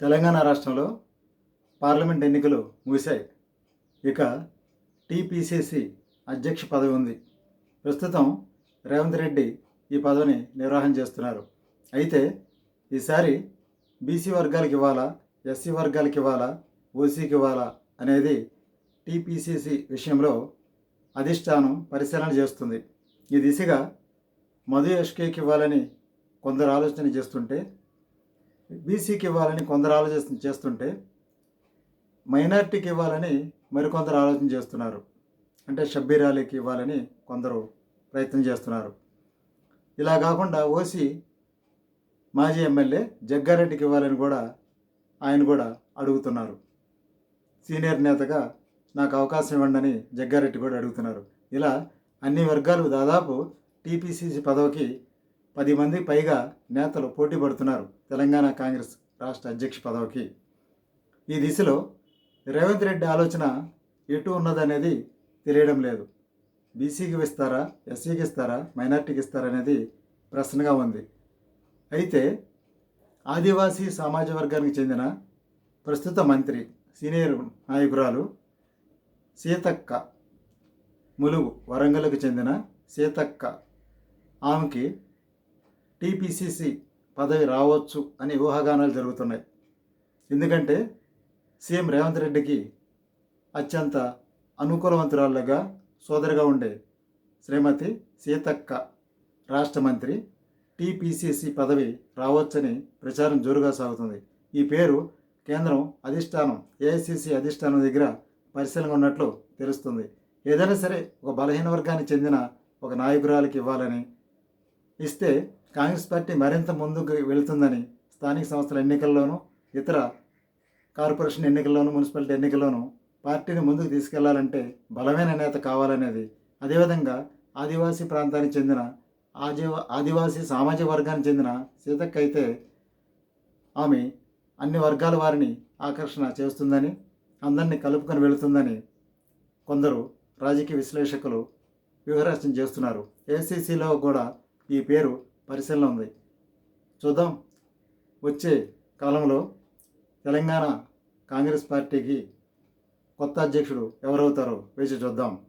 తెలంగాణ రాష్ట్రంలో పార్లమెంట్ ఎన్నికలు ముగిశాయి. ఇక టీపీసీసీ అధ్యక్ష పదవి ఉంది. ప్రస్తుతం రేవంత్ రెడ్డి ఈ పదవిని నిర్వహణ చేస్తున్నారు. అయితే ఈసారి బీసీ వర్గాలకు ఇవ్వాలా ఎస్సీ వర్గాలకు ఇవ్వాలా ఓసీకి ఇవ్వాలా అనేది టీపీసీసీ విషయంలో అధిష్టానం పరిశీలన చేస్తుంది. ఈ దిశగా మధు ఎస్కేకి ఇవ్వాలని కొందరు ఆలోచన చేస్తుంటే బీసీకి ఇవ్వాలని కొందరు ఆలోచన చేస్తుంటే మైనార్టీకి ఇవ్వాలని మరికొందరు ఆలోచన చేస్తున్నారు. అంటే షబ్బీర్ అలీకి ఇవ్వాలని కొందరు ప్రయత్నం చేస్తున్నారు. ఇలా కాకుండా ఓసీ మాజీ ఎమ్మెల్యే జగ్గారెడ్డికి ఇవ్వాలని కూడా ఆయన కూడా అడుగుతున్నారు. సీనియర్ నేతగా నాకు అవకాశం ఇవ్వండి జగ్గారెడ్డి కూడా అడుగుతున్నారు. ఇలా అన్ని వర్గాలు దాదాపు టీపీసీసీ పదవికి పది మంది పైగా నేతలు పోటీ పడుతున్నారు తెలంగాణ కాంగ్రెస్ రాష్ట్ర అధ్యక్ష పదవికి. ఈ దిశలో రేవంత్ రెడ్డి ఆలోచన ఎటు ఉన్నదనేది తెలియడం లేదు. బీసీకి ఇస్తారా ఎస్సీకి ఇస్తారా మైనార్టీకి ఇస్తారా అనేది ప్రశ్నగా ఉంది. అయితే ఆదివాసీ సమాజ వర్గానికి చెందిన ప్రస్తుత మంత్రి సీనియర్ నాయకురాలు సీతక్క ములుగు వరంగల్కు చెందిన సీతక్క. ఆమెకి టీపీసీసీ పదవి రావచ్చు అని ఊహాగానాలు జరుగుతున్నాయి. ఎందుకంటే సీఎం రేవంత్ రెడ్డికి అత్యంత అనుకూలవంతురాలుగా సోదరిగా ఉండే శ్రీమతి సీతక్క రాష్ట్ర మంత్రి టీపీసీసీ పదవి రావచ్చని ప్రచారం జోరుగా సాగుతుంది. ఈ పేరు కేంద్రం అధిష్టానం ఏఐసిసి అధిష్టానం దగ్గర పరిశీలనగా ఉన్నట్లు తెలుస్తుంది. ఏదైనా సరే ఒక బలహీన వర్గానికి చెందిన ఒక నాయకురాలికి ఇవ్వాలని ఇస్తే కాంగ్రెస్ పార్టీ మరింత ముందుకు వెళుతుందని స్థానిక సంస్థల ఎన్నికల్లోనూ ఇతర కార్పొరేషన్ ఎన్నికల్లోనూ మున్సిపాలిటీ ఎన్నికల్లోనూ పార్టీని ముందుకు తీసుకెళ్ళాలంటే బలమైన నేత కావాలనేది అదేవిధంగా ఆదివాసీ ప్రాంతానికి చెందిన ఆదివా ఆదివాసీ సామాజిక వర్గానికి చెందిన సీతక్క అయితే ఆమె అన్ని వర్గాల వారిని ఆకర్షణ చేస్తుందని అందరినీ కలుపుకొని వెళుతుందని కొందరు రాజకీయ విశ్లేషకులు వ్యూహరచన చేస్తున్నారు. ఏసీసీలో కూడా ఈ పేరు పరిశీలన ఉంది. చూద్దాం. వచ్చే కాలంలో తెలంగాణ కాంగ్రెస్ పార్టీకి కొత్త అధ్యక్షుడు ఎవరవుతారో వేచి చూద్దాం.